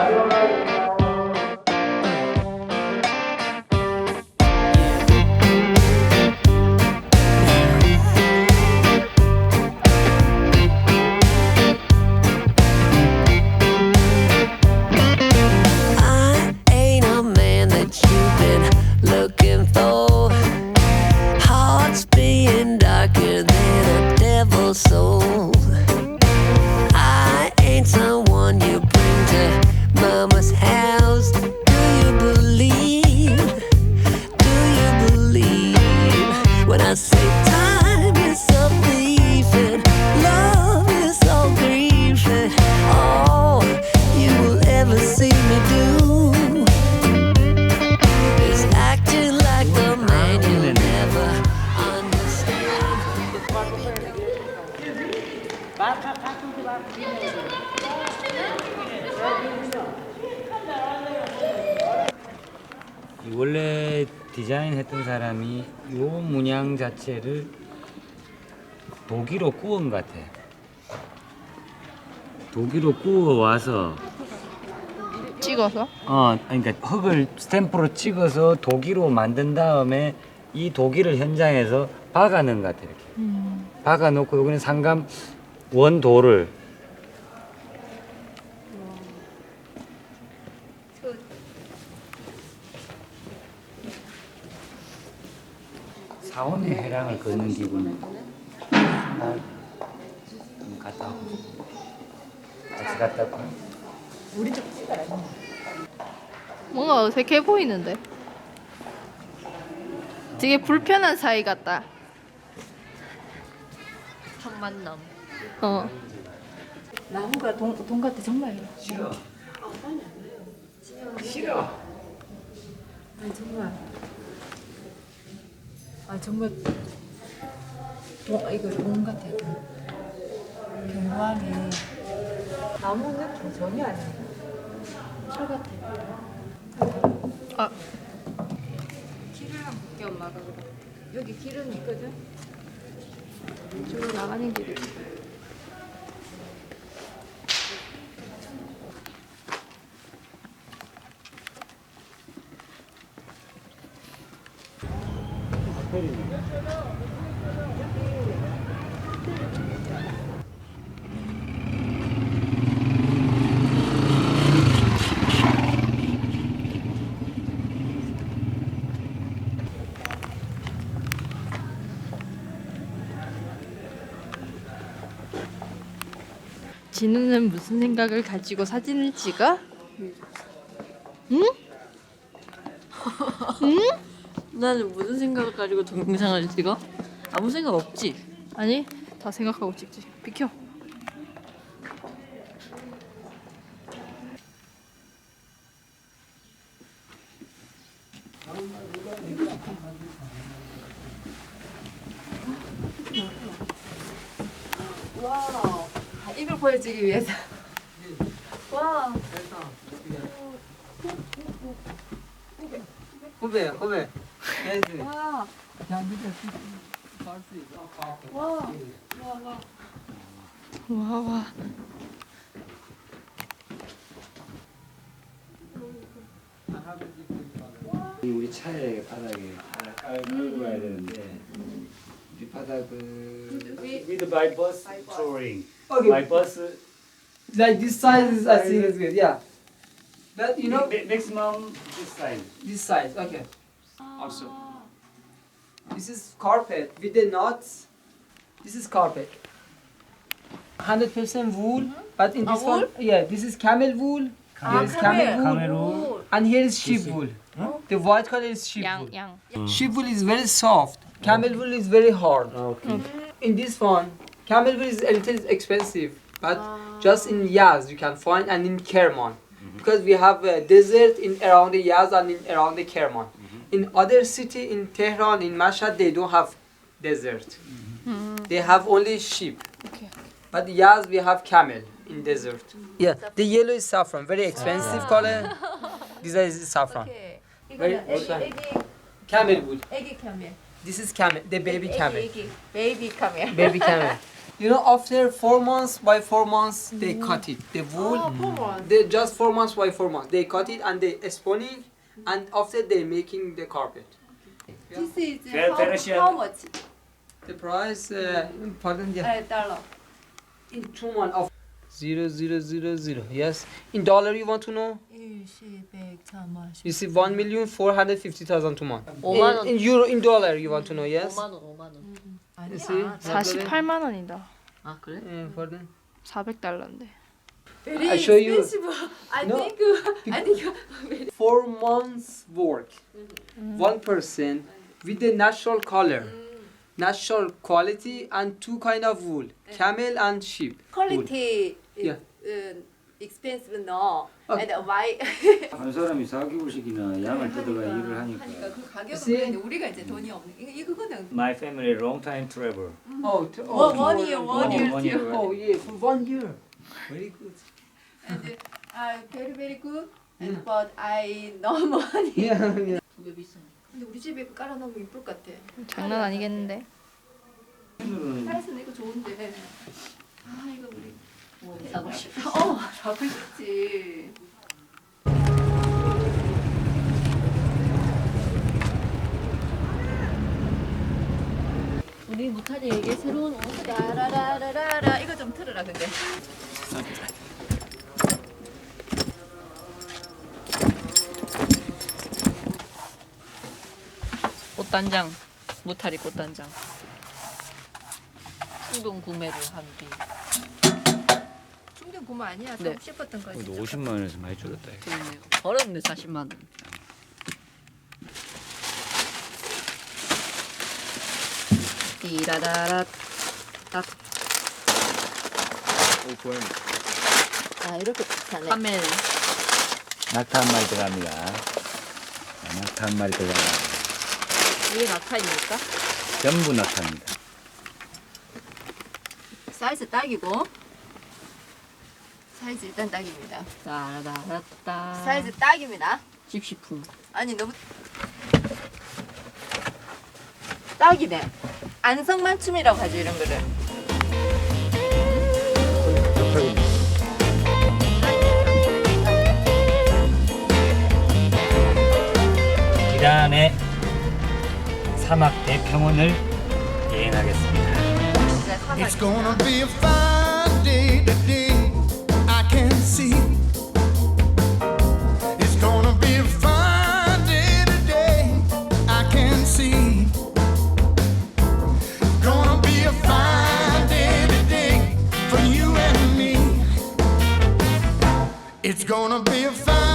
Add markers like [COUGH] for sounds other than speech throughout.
Adiós. 원래 디자인했던 사람이 이 문양 자체를 독일어 구운 것 같아. 독일어 구워 와서 찍어서? 어 그러니까 흙을 스탬프로 찍어서 독일로 만든 다음에 이 독일을 현장에서 박아놓은 것 같아 이렇게. 박아놓고 여기는 상감 원도를 사원의 해랑을 걷는 기분. 아, 좀 갔다 오고. 같이 갔다 올까? 뭔가 어색해 보이는데. 되게 불편한 사이 같다. 첫 만남. 어. 나무가 동, 동 같아 정말. 싫어. 싫어. 아니 정말. 아 정말. 동 이거 동 같아. 경관이 나무 느낌 전혀 아니야. 철 같아. 아, 길을 한번 볼게 엄마가. 여기 길은 있거든. 저로 나가는 길이. 진우는 무슨 생각을 가지고 사진을 찍어? 응? [LAUGHS] 나는 무슨 생각을 가지고 동영상을 찍어? 아무 생각 없지. 아니, 다 생각하고 찍지. 비켜. 와. 이걸 보여주기 위해서. 와. 후배 후배 예스 와. 와. 와, 와. 우리 차에 바닥에 하나 깔고 가야 되는데 이 바닥은 with by bus touring by okay bus like this size is I think is good yeah but you know ma- maximum this size this size okay Ah. also. This is carpet with the knots. this is carpet. 100% wool mm-hmm. but in this one yeah this is camel wool. Here is camel wool. camel wool. And here is sheep wool. The white color is sheep 양, wool. 양. Mm. sheep wool is very soft. Camel oh. wool is very hard. Ah, okay. Mm-hmm. In this one, camel wool is a little expensive, but ah. just in Yaz you can find and in Kerman. Mm-hmm. Because we have a desert in around the Yaz and in around the Kerman in other city in Tehran, in Mashhad, they don't have desert. Mm -hmm. Mm -hmm. They have only sheep. Okay. But Yaz, we have camel in desert. Yeah, the yellow is saffron, very expensive color. [LAUGHS] this is saffron. Okay. Camel wood. This is camel, the baby camel. Baby camel. Baby camel. [LAUGHS] you know, after four months by four months, they mm. cut it. The wool. They just four months by four months. They cut it and they spawning and after they making the carpet. This is Ve- how, Venetian. how much? The price, uh, pardon, yeah, Uh, dollar. in two months of zero zero zero zero. Yes, in dollar you want to know? 1, 10, 100, 1000, You see, one million four hundred fifty thousand two month. 5만 원. In, in euro, in dollar you want to know? Yes. 5만 원, 5만 원. You see, what dollar? 48만 원이다. 아 그래? Uh, pardon. 400달러인데. Very I show you. expensive. I No. think I think [LAUGHS] four months work one person with the natural color natural quality and two kind of wool camel and sheep quality Yeah. is uh, expensive no. Okay. And why? [LAUGHS] 한 사람이 4개월씩이나 양을 뜯어가 일을 하니까 하니까. 그 가격은 See? 그런데 우리가 이제 돈이 없는 이거 이거는 My family long time travel. oh, t- one, oh, one year, one One year, year, one year, too. right. oh yeah for one year very good And uh, very very good. And but I no money. yeah yeah 두배 비싸네. 근데 우리 집에 이거 깔아놓으면 이쁠 것 같아. 장난 아니겠는데. 파라스는 이거 좋은데. 아 이거 우리 뭐 사고 싶어. 어 사고 싶지. 우리 못하니 이게 새로운 옷. 라라라라라 이거 좀 틀어라 근데. 꽃단장. 무타리 꽃단장. 충동 구매를 한 뒤. 충전 고마 아니야. 네. 네. 싶었던 거. 그래도 50만 원에서 많이 줄었다. 이거. 좋네요. 벌었네 40만 원. 띠라라라 딱. 아 이렇게 비싸네. 카멜. 낙타 한 마리 들어갑니다. 낙타 한 마리 들어갑니다. 이게 낙타입니까? 전부 낙타입니다. 사이즈 딱이고. 사이즈 일단 딱입니다. 따라라따. 사이즈 딱입니다. 집시품. 아니 너무 딱이네. 안성맞춤이라고 하죠 이런 거를. 이란의 사막 대평원을 여행하겠습니다. 진짜 사막. It's gonna be a fine day today. I can see. It's gonna be a fine day today. I can see. Gonna be a fine day today for you and me. It's gonna be a fine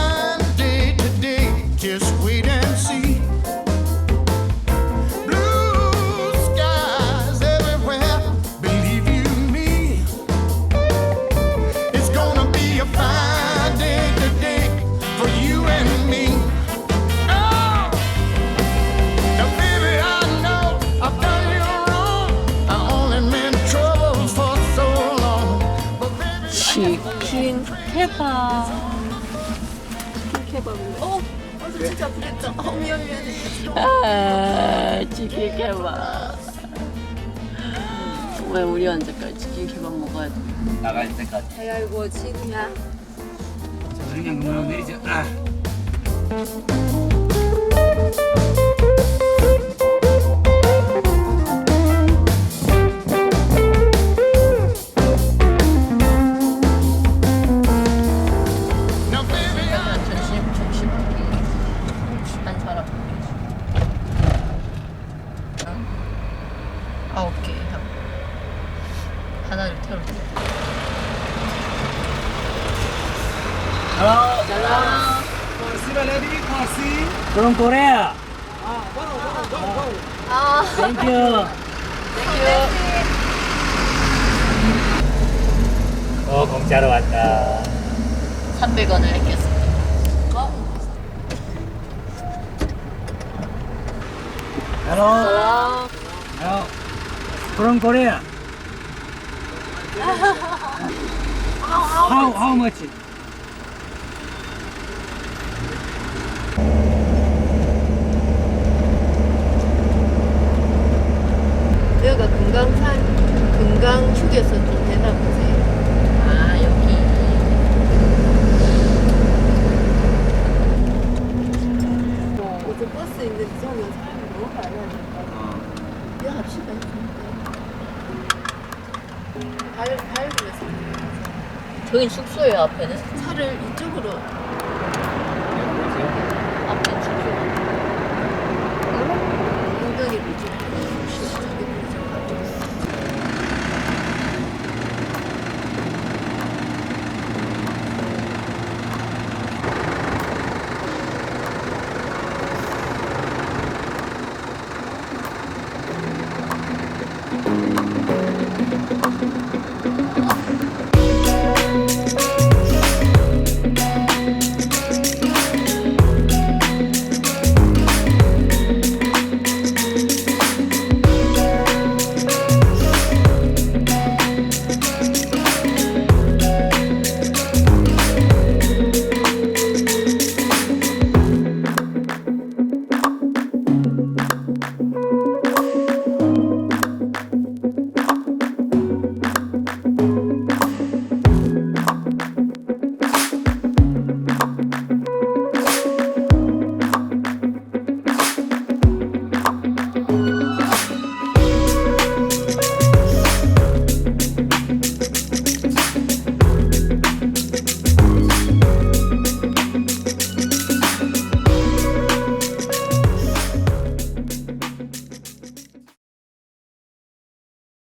어, 어, 저 진짜 아프겠다. 어, 미안 미안해. 아, 치킨 케밥. 왜 우리 언제까지 치킨 케밥 먹어야 돼? 나갈 때까지. 아이고 지금야. 그냥 그냥 내리죠. 아. 아홉 개 하고 하나를 태울 때. 그럼 고래야. 땡큐. 어 공짜로 왔다. 300원을 냈겠습니다. Hello. Hello. From Korea. [LAUGHS] how how much? 발, 밟으면서 저긴 숙소예요 앞에는. 차를 이쪽으로